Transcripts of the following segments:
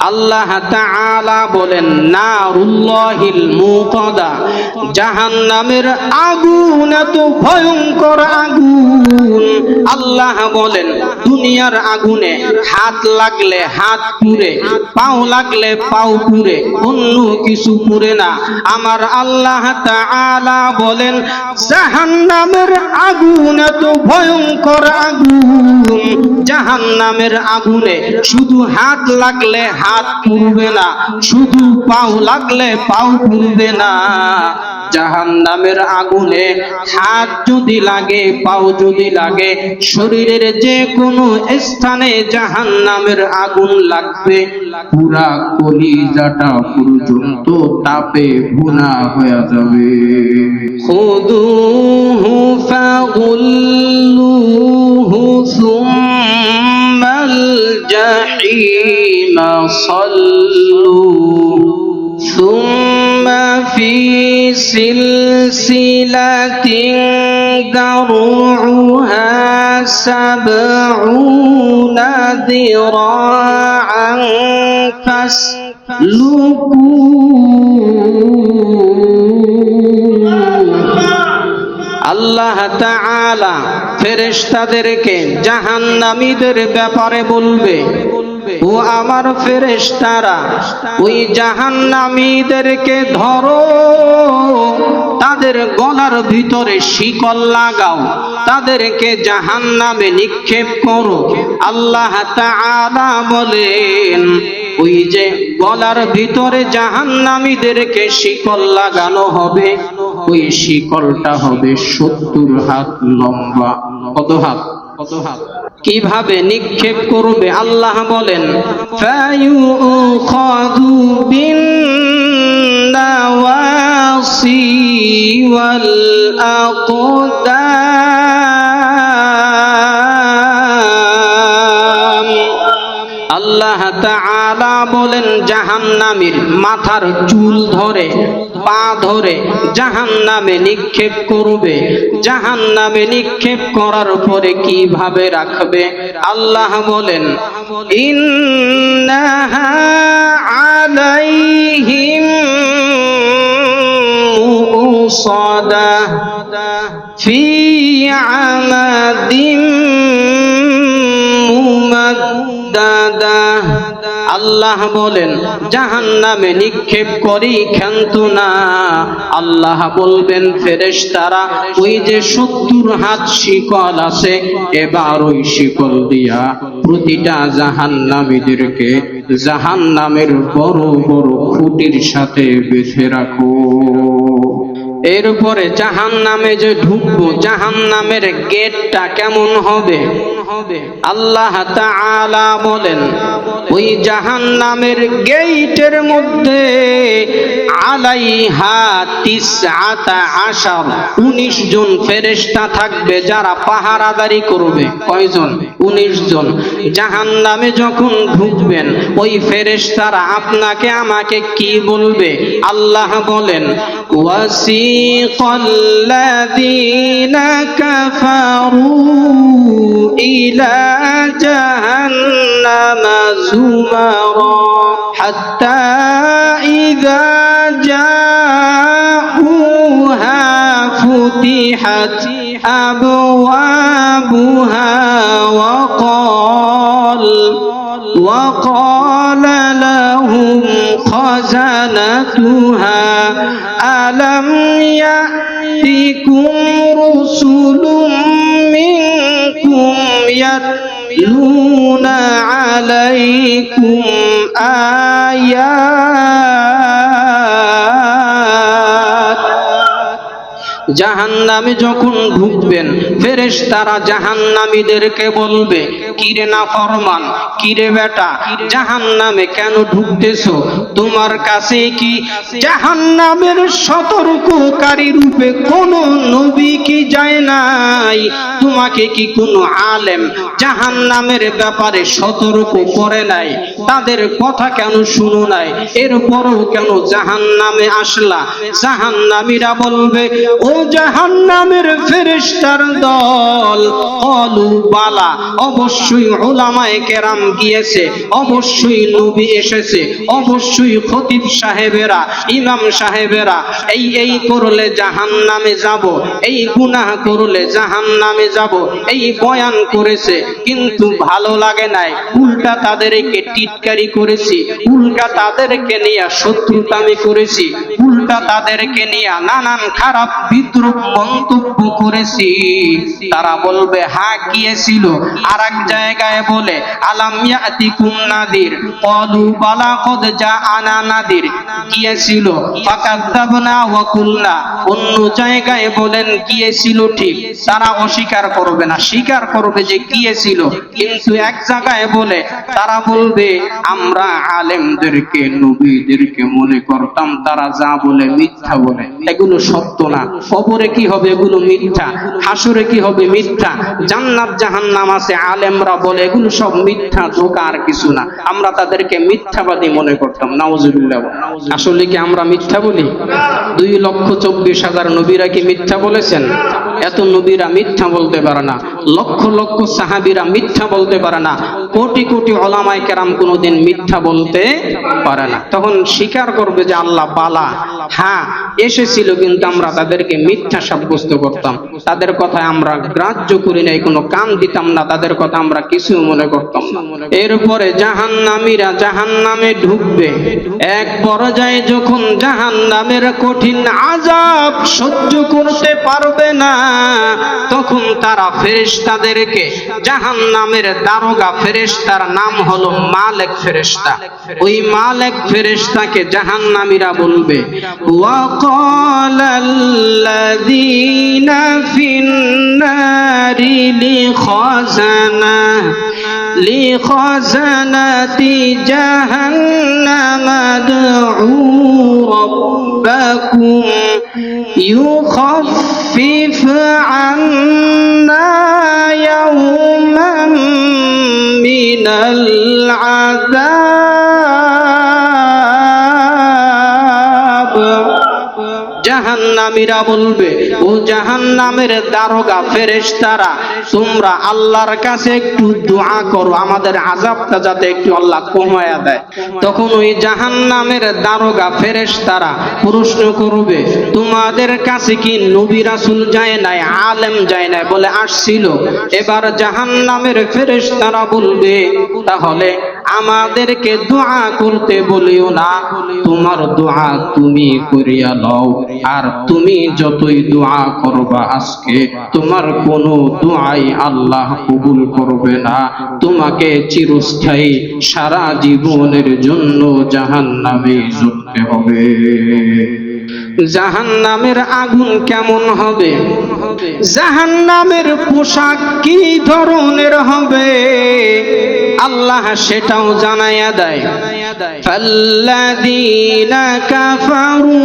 আল্লাহ তাআলা বলেন, নারুল্লাহিল মুকাদা জাহান্নামের আগুন, এত ভয়ঙ্কর আগুন। আল্লাহ বলেন, দুনিয়ার আগুনে হাত লাগলে হাত পুড়ে, পাও লাগলে পাও পুড়ে, অন্য কিছু পুড়ে না। আমার আল্লাহ তাআলা বলেন, জাহান্নামের আগুন, এত ভয়ঙ্কর আগুন। জাহান্নামের আগুনে শুধু হাত লাগলে হাত পুড়বে না, শুধু পাও লাগলে পাও পুড়বে না। জাহান্নামের আগুনে হাত যদি লাগে, পাও যদি লাগে, শরীরের যে কোনো স্থানে জাহান্নামের আগুন লাগবে। পুরা কলিজাটা পর্যন্ত তাপে ভুনা হয়ে যাবে। খুদুহু ফাগুল্লুহু সুম্মাল জাহিমা। সাল্লু ثم في سلسلة ذرعها سبعون ذراعا فاسلكوه আল্লাহ তাআলা ফেরেশতাদেরকে জাহান্নামীদের ব্যাপারে বলবে ও আমার ফেরেশতারা, ওই জাহান্নামীদেরকে ধরো। তাদের গলার ভিতরে শিকল লাগাও। তাদেরকে জাহান্নামে নিক্ষেপ করো। আল্লাহ তাআলা বলেন, ওই যে গলার ভিতরে জাহান্নামীদেরকে শিকল লাগানো হবে, ওই শিকলটা হবে সত্তর হাত লম্বা। কত হাত? কীভাবে নিক্ষেপ করবে? আল্লাহ বলেন আল্লাহ বলেন জাহান্নামীর মাথার চুল ধরে। পা ধরে জাহান্নামে নিক্ষেপ করবে। জাহান্নামে নিক্ষেপ করার পরে কীভাবে রাখবে? আল্লাহ বলেন, ইন্নাহা আলাইহিম মুসাদা ফি আমাদিম আল্লাহ বলেন জাহান নামে নিক্ষেপ করি, ক্ষান্ত না। আল্লাহ বলবেন, ফেরেশতারা, ওই যে সত্তর হাত শিকল আছে, এবার ওই শিকল দিয়া প্রতিটা জাহান নামীদেরকে জাহান নামের বড় বড় খুঁটির সাথে বেঁধে রাখো। এরপরে জাহান নামে যে ঢুকবো জাহান নামের গেটটা কেমন হবে? আল্লাহ বলেন ওই জাহান নামের গেটের মধ্যে আলাইহা তিসআতা আশার উনিশ জন ফেরেশতা থাকবে যারা পাহারাদারি করবে কয়জন উনিশ জন জাহান নামে যখন ঢুকবেন ওই ফেরেশতারা আপনাকে আমাকে কি বলবে আল্লাহ বলেন وسيق الذين كفروا إلى جهنم زمرا حتى إذا جاءوها فتحت أبوابها وقال وقال لهم خزنتها ألم يأتكم رسل منكم يتلون عليكم آيات জাহান্নামে যখন ঢুকবেন ফেরেশ তারা জাহান্নামীদেরকে বলবে, কিরে না ফরমান, কিরে বেটা, জাহান্নামে কেন ঢুকতেছো? তোমার কাছে কি জাহান্নামের সতর্ককারী রূপে কোন নবী কি যায় নাই? তোমাকে কি কোনো আলেম জাহান্নামের ব্যাপারে সতর্ক করে নাই? তাদের কথা কেন শুনো নাই? এরপরও কেন জাহান্নামে আসলা? জাহান্নামীরা বলবে, ও জাহান্নামের ফেরেশতার দল। বালা, অবশ্যই ওলামায়ে কেরাম গিয়েছে, অবশ্যই নবী এসেছে, অবশ্যই খতিব সাহেবেরা, ইমাম সাহেবেরা, এই এই করলে জাহান্নামে যাব, এই গুনাহ করলে জাহান্নামে যাব, এই বয়ান করেছে, কিন্তু ভালো লাগে নাই, উল্টা তাদেরকে টিটকারি করেছি, উল্টা তাদেরকে নিয়ে শত্রুতামি করেছি, উল্টা তাদেরকে নিয়ে নানান খারাপ বিদ্রুপ মন্তব্য করেছি। তারা বলবে হ্যাঁ গিয়েছিল আর এক জায়গায় বলে, আলাম ইয়াতিকুম নাদির? কলু, বালা, কদ যা আনা নাদির গিয়েছিল ফাকাদ্দাবনা ওয়া কুলনা। অন্য জায়গায় বলেন গিয়েছিল ঠিক? তারা অস্বীকার করবে না। স্বীকার করবে যে গিয়েছিল কিন্তু এক জায়গায় বলে, তারা বলবে, আমরা আলেমদেরকে, নবীদেরকে মনে করতাম, তারা যা বলে মিথ্যা বলে। এগুলো সত্য না। কবরে কি হবে? এগুলো মিথ্যা হাসুরে কি হবে মিথ্যা? জান্নাত জাহান্নাম আছে, আলেমরা বলে এগুলো সব মিথ্যা ধোকা আর কিছু না। আমরা তাদেরকে মিথ্যাবাদী মনে করতাম নাউজুবিল্লাহ আসলে কি আমরা মিথ্যা বলি? দুই লক্ষ চব্বিশ হাজার নবীরা কি মিথ্যা বলেছেন? এত নবীরা মিথ্যা বলতে পারে না, লক্ষ লক্ষ সাহাবীরা মিথ্যা বলতে পারে না, কোটি কোটি ওলামায়ে কেরাম কোনোদিন মিথ্যা বলতে পারে না। তখন স্বীকার করবে যে আল্লাহ বালা। হ্যাঁ এসেছিল কিন্তু আমরা তাদেরকে মিথ্যা সাব্যস্ত করতাম। তাদের কথায় আমরা গ্রাহ্য করি নাই, কোনো কান দিতাম না, তাদের কথা আমরা কিছু মনে করতাম না। এরপরে জাহান্নামীরা জাহান্নামে ঢুকবে। এক পর্যায়ে যখন জাহান্নামের কঠিন আজাব সহ্য করতে পারবে না তখন তারা ফেরেশতাদেরকে জাহান্নামের দারোগা ফেরেশতার নাম হলো মালেক ফেরেশতা ওই মালেক ফেরেশতাকে জাহান্নামীরা বলবে وقال الذين في النار لخزنة لخزنة جهنم ادعوا ربكم يخفف عنا يوما من العذاب জাহান্নামীরা বলবে, ও জাহান্নামের দারোগা ফেরেশতারা, তোমরা আল্লাহর কাছে একটু দোয়া করো, আমাদের আযাবটা যাতে একটু আল্লাহ কমায়া দেয়। তখন ওই জাহান্নামের দারোগা ফেরেশতারা প্রশ্ন করবে, তোমাদের কাছে কি নবী রাসূল যায় নাই, আলেম যায় নাই? বলে, আসছিল। এবার জাহান্নামের ফেরেশতারা বলবে, তাহলে আমাদেরকে দোয়া করতে বলিও না। তোমার দোয়া তুমি করিয়া লও আর তুমি যতই দোয়া করবা আজকে, তোমার কোনো দোয়াই আল্লাহ কবুল করবে না। তোমাকে চিরস্থায়ী সারা জীবনের জন্য জাহান্নামে ঝুঁকতে হবে। জাহান্নামের আগুন কেমন হবে? জাহান্নামের পোশাক কি ধরনের হবে? আল্লাহ সেটাও জানাইয়া দেয় ফাল্লাযীনা কাফারু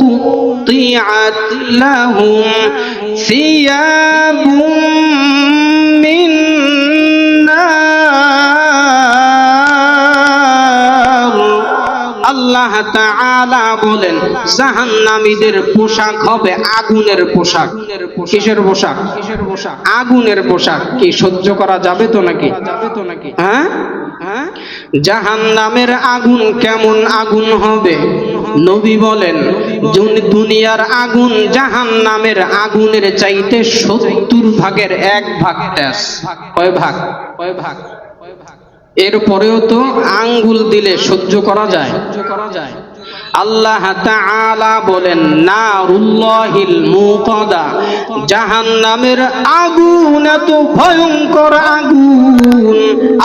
কুতিআত লাহুম সিয়াবুম মিন আল্লাহ বলেন, জাহান্নামীদের পোশাক হবে আগুনের পোশাক। কিসের পোশাক? কিসের পোশাক আগুনের পোশাক। কি সহ্য করা যাবে তো নাকি? যাবে তো নাকি হ্যাঁ? হ্যাঁ জাহান্নামের আগুন কেমন আগুন হবে? নবী বলেন দুনিয়ার আগুন জাহান্নামের আগুনের চাইতে সত্তর ভাগের এক ভাগ কয় ভাগ কয় ভাগ? এরপরেও তো আঙ্গুল দিলে সহ্য করা যায়। আল্লাহ তাআলা বলেন, নারুল্লাহিল মুকাদা জাহান্নামের আগুন, এত ভয়ঙ্কর আগুন।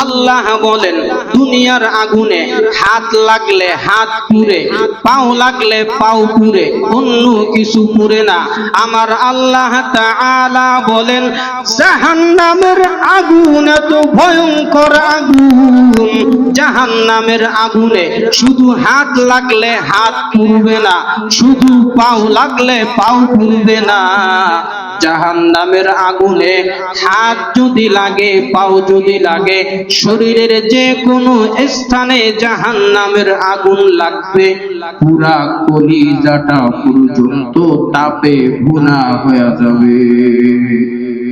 আল্লাহ বলেন, দুনিয়ার আগুনে হাত লাগলে হাত পুড়ে, পাও লাগলে পাও পুড়ে, অন্য কিছু পুড়ে না। আমার আল্লাহ তাআলা বলেন, জাহান্নামের আগুন, এত ভয়ঙ্কর আগুন জাহান্নামের আগুনে শুধু হাত লাগলে হাত পুড়বে না, শুধু পাও লাগলে পাও পুড়বে না। জাহান্নামের আগুনে হাত যদি লাগে, পাও যদি লাগে, শরীরের যে কোনো স্থানে জাহান নামের আগুন লাগবে। পুরা কলিজাটা পর্যন্ত তাপে ভুনা হয়ে যাবে।